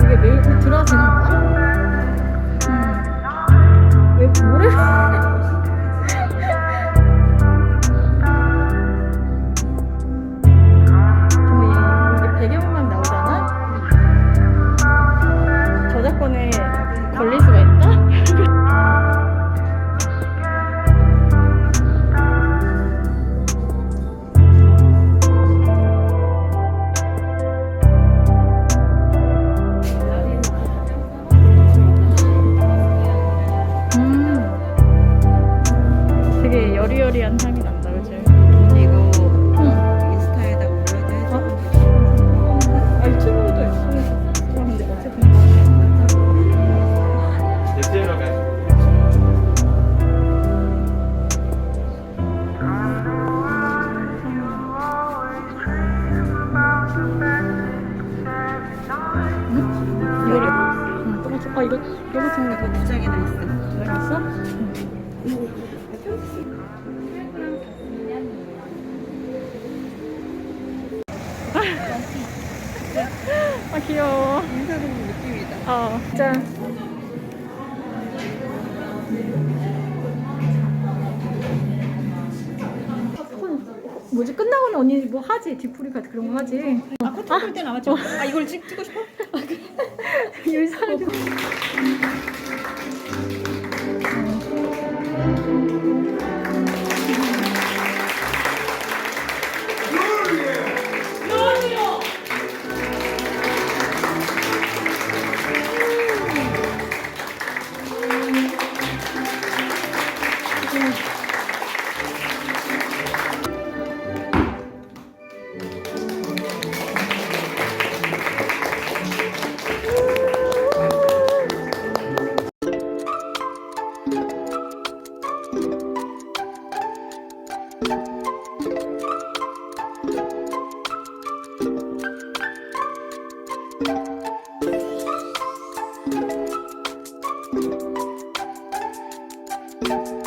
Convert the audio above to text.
이게 매일 들어도 되는 아, 이거, 이거 같은 거 두 장이나 있어. 있어? 아 귀여워. 인사동 느낌이다. 어, 짠. 뭐지 끝나고는 언니 뭐 하지 뒤풀이 같은 그런 거 하지 아 커튼 볼 때 나왔죠. 아 이걸 찍, 찍고 싶어? 유사하 게 Thank